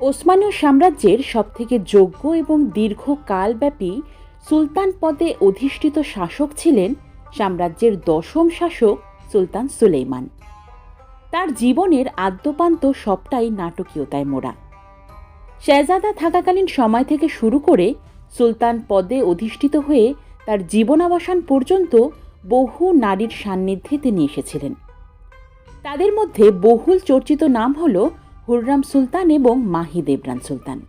ওসমানীয় সাম্রাজ্যের সবথেকে যোগ্য এবং দীর্ঘকালব্যাপী সুলতান পদে অধিষ্ঠিত শাসক ছিলেন সাম্রাজ্যের দশম শাসক সুলতান সুলেইমান। তার জীবনের আদ্যপান্ত সবটাই নাটকীয়তায় মোড়া। শেহজাদা থাকাকালীন সময় থেকে শুরু করে সুলতান পদে অধিষ্ঠিত হয়ে তার জীবনাবসান পর্যন্ত বহু নারীর সান্নিধ্যে তিনি এসেছিলেন। তাদের মধ্যে বহুল চর্চিত নাম হল হুররাম সুলতান এবং মাহি দেবরান সুলতান।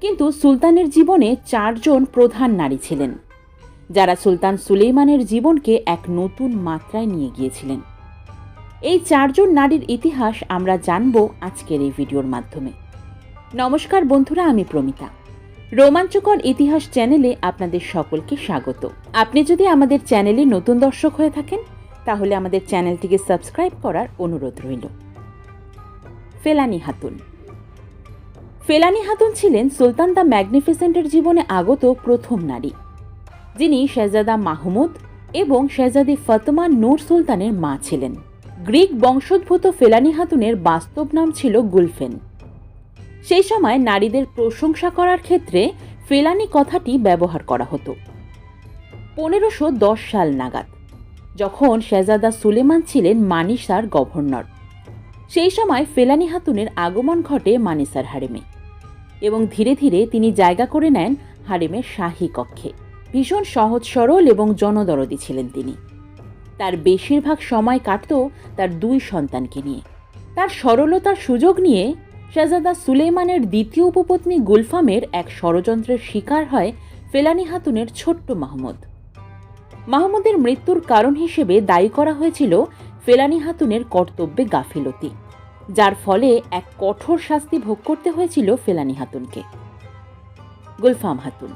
কিন্তু সুলতানের জীবনে চারজন প্রধান নারী ছিলেন, যারা সুলতান সুলেইমানের জীবনকে এক নতুন মাত্রায় নিয়ে গিয়েছিলেন। এই চারজন নারীর ইতিহাস আমরা জানব আজকের এই ভিডিওর মাধ্যমে। নমস্কার বন্ধুরা, আমি প্রমিতা। রোমাঞ্চকর ইতিহাস চ্যানেলে আপনাদের সকলকে স্বাগত। আপনি যদি আমাদের চ্যানেলে নতুন দর্শক হয়ে থাকেন, তাহলে আমাদের চ্যানেলটিকে সাবস্ক্রাইব করার অনুরোধ রইল। ফেলানি হাতুন। ফেলানি হাতুন ছিলেন সুলতান দ্য ম্যাগনিফিসেন্টের জীবনে আগত প্রথম নারী, যিনি শেহজাদা মাহমুদ এবং শেহজাদি ফতমা নূর সুলতানের মা ছিলেন। গ্রিক বংশোদ্ভূত ফেলানি হাতুনের বাস্তব নাম ছিল গুলফেন। সেই সময় নারীদের প্রশংসা করার ক্ষেত্রে ফেলানি কথাটি ব্যবহার করা হতো। পনেরোশো সাল নাগাদ, যখন শেহজাদা সুলেমান ছিলেন মানিসার গভর্নর। সেই সময় ফেলানি হাতুনের আগমন ঘটে মানিসার হারেমে এবং ধীরে ধীরে তিনি জায়গা করে নেন হারেমের শাহী কক্ষে। ভীষণ সহজ, সরল এবং জনদরদি ছিলেন তিনি। তার বেশিরভাগ সময় কাটত তার দুই সন্তানকে নিয়ে। তার সরলতার সুযোগ নিয়ে শাহজাদা সুলেমানের দ্বিতীয় উপপত্নী গুলফামের এক ষড়যন্ত্রের শিকার হয় ফেলানি হাতুনের ছোট্ট মাহমুদ। মাহমুদের মৃত্যুর কারণ হিসেবে দায়ী করা হয়েছিল ফেলানি হাতুনের কর্তব্যে গাফিলতি, যার ফলে এক কঠোর শাস্তি ভোগ করতে হয়েছিল ফেলানি হাতুনকে। গুলফাম হাতুন।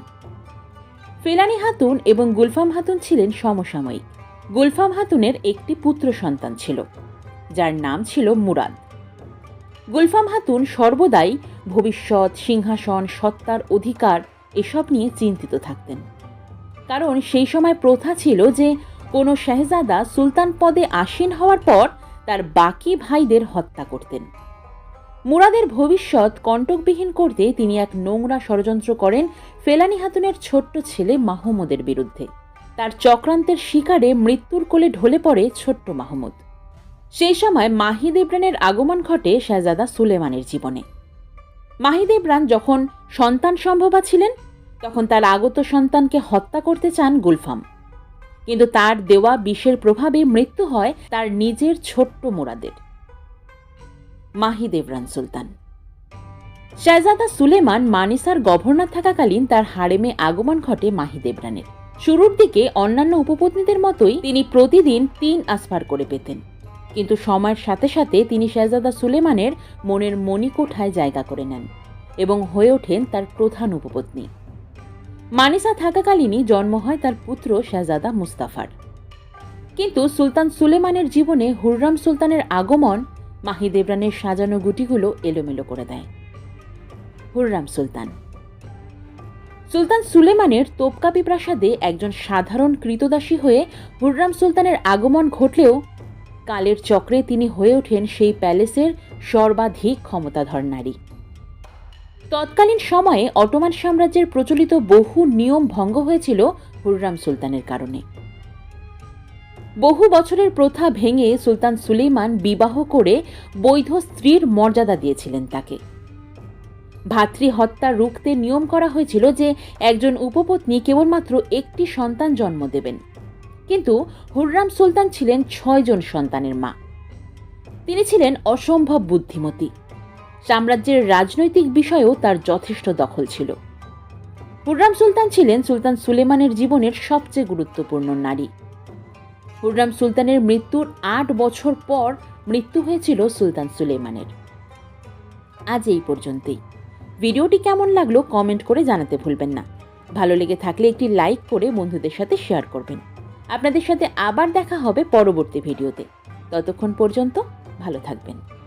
ফেলানি হাতুন এবং গুলফাম হাতুন ছিলেন সমসাময়িক। গুলফাম হাতুনের একটি পুত্র সন্তান ছিল, যার নাম ছিল মুরাদ। গুলফাম হাতুন সর্বদাই ভবিষ্যৎ, সিংহাসন, সত্তার অধিকার এসব নিয়ে চিন্তিত থাকতেন। কারণ সেই সময় প্রথা ছিল যে কোনো শাহজাদা সুলতান পদে আসীন হওয়ার পর তার বাকি ভাইদের হত্যা করতেন। মুরাদের ভবিষ্যৎ কণ্টকবিহীন করতে তিনি এক নোংরা ষড়যন্ত্র করেন ফেলানি হাতুনের ছোট্ট ছেলে মাহমুদের বিরুদ্ধে। তার চক্রান্তের শিকারে মৃত্যুর কোলে ঢলে পড়ে ছোট্ট মাহমুদ। সেই সময় মাহিদেবরানের আগমন ঘটে শাহজাদা সুলেমানের জীবনে। মাহিদেবরান যখন সন্তান সম্ভবা ছিলেন, তখন তার আগত সন্তানকে হত্যা করতে চান গুলফাম। কিন্তু তার দেওয়া বিষের প্রভাবে মৃত্যু হয় তার নিজের ছোট্ট মোরাদের। মাহিদেবরান সুলতান। শাহজাদা সুলেমান মানিসার গভর্নর থাকাকালীন তার হারেমে আগমন ঘটে মাহিদেবরানের। শুরুর দিকে অন্যান্য উপপত্নীদের মতোই তিনি প্রতিদিন তিন আসফার করে পেতেন। কিন্তু সময়ের সাথে সাথে তিনি শাহজাদা সুলেমানের মনের মণিকোঠায় জায়গা করে নেন এবং হয়ে ওঠেন তার প্রধান উপপত্নী। মানিসা থাকাকালীনই জন্ম হয় তার পুত্র শাহজাদা মুস্তাফার। কিন্তু সুলতান সুলেমানের জীবনে হুররাম সুলতানের আগমন মাহিদেবরানের সাজানো গুটিগুলো এলোমেলো করে দেয়। হুররাম সুলতান। সুলতান সুলেমানের তোপকাপি প্রাসাদে একজন সাধারণ কৃতদাসী হয়ে হুররাম সুলতানের আগমন ঘটলেও কালের চক্রে তিনি হয়ে ওঠেন সেই প্যালেসের সর্বাধিক ক্ষমতাধর নারী। তৎকালীন সময়ে অটোমান সাম্রাজ্যের প্রচলিত বহু নিয়ম ভঙ্গ হয়েছিল হুররাম সুলতানের কারণে। বহু বছরের প্রথা ভেঙে সুলতান সুলেইমান বিবাহ করে বৈধ স্ত্রীর মর্যাদা দিয়েছিলেন তাকে। ভাতৃ হত্যা রুখতে নিয়ম করা হয়েছিল যে একজন উপপত্নী কেবলমাত্র একটি সন্তান জন্ম দেবেন। কিন্তু হুররাম সুলতান ছিলেন ছয়জন সন্তানের মা। তিনি ছিলেন অসম্ভব বুদ্ধিমতী। সাম্রাজ্যের রাজনৈতিক বিষয়েও তার যথেষ্ট দখল ছিল। হুররাম সুলতান ছিলেন সুলতান সুলেমানের জীবনের সবচেয়ে গুরুত্বপূর্ণ নারী। হুররাম সুলতানের মৃত্যুর আট বছর পর মৃত্যু হয়েছিল সুলতান সুলেমানের। আজ এই পর্যন্তই। ভিডিওটি কেমন লাগল কমেন্ট করে জানাতে ভুলবেন না। ভালো লেগে থাকলে একটি লাইক করে বন্ধুদের সাথে শেয়ার করবেন। আপনাদের সাথে আবার দেখা হবে পরবর্তী ভিডিওতে। ততক্ষণ পর্যন্ত ভালো থাকবেন।